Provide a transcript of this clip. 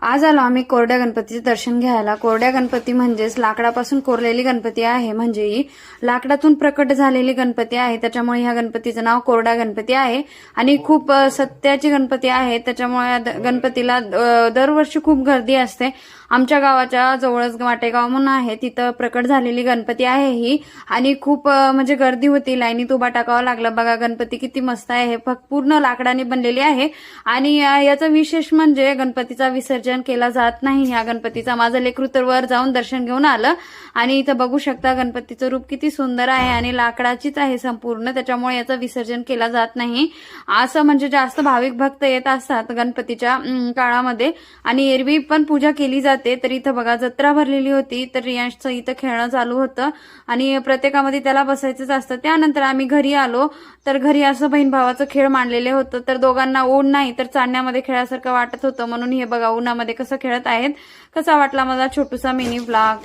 आज आलो आम्ही कोरड्या गणपतीचे दर्शन घ्यायला. कोरड्या गणपती म्हणजेच लाकडापासून कोरलेली गणपती आहे. म्हणजे ही लाकडातून प्रकट झालेली गणपती आहे. त्याच्यामुळे ह्या गणपतीचं नाव कोरडा गणपती आहे. आणि खूप सत्याची गणपती आहे. त्याच्यामुळे द- गणपतीला दरवर्षी खूप गर्दी असते. आमच्या गावाच्या जवळच वाटेगाव म्हणून आहे. तिथं प्रकट झालेली गणपती आहे ही. आणि खूप म्हणजे गर्दी होती. लाईनीत उभा टाकावं लागलं. बघा गणपती किती मस्त आहे. हे फक्त पूर्ण लाकडाने बनलेली आहे. आणि याचं विशेष म्हणजे गणपतीचा विसर्जन केला जात नाही. ह्या गणपतीचा माझं लेकरू तर वर जाऊन दर्शन घेऊन आलं. आणि इथं बघू शकता गणपतीचं रूप किती सुंदर आहे आणि लाकडाचीच आहे संपूर्ण. त्याच्यामुळे याचं विसर्जन केला जात नाही. असं म्हणजे जास्त भाविक भक्त येत असतात गणपतीच्या काळामध्ये. आणि एरवी पण पूजा केली जाते. तर इथं बघा जत्रा भरलेली होती. तर रियांशचं इथं खेळणं चालू होतं. आणि प्रत्येकामध्ये त्याला बसायचंच असतं. त्यानंतर आम्ही घरी आलो. तर घरी असं बहीण भावाचं खेळ मांडलेले होतं. तर दोघांना ऊन नाही तर चांदण्यामध्ये खेळासारखं वाटत होतं. म्हणून हे बघा मध्ये कसं खेळत आहेत? कसा वाटला माझा छोटूसा मिनी ब्लॉग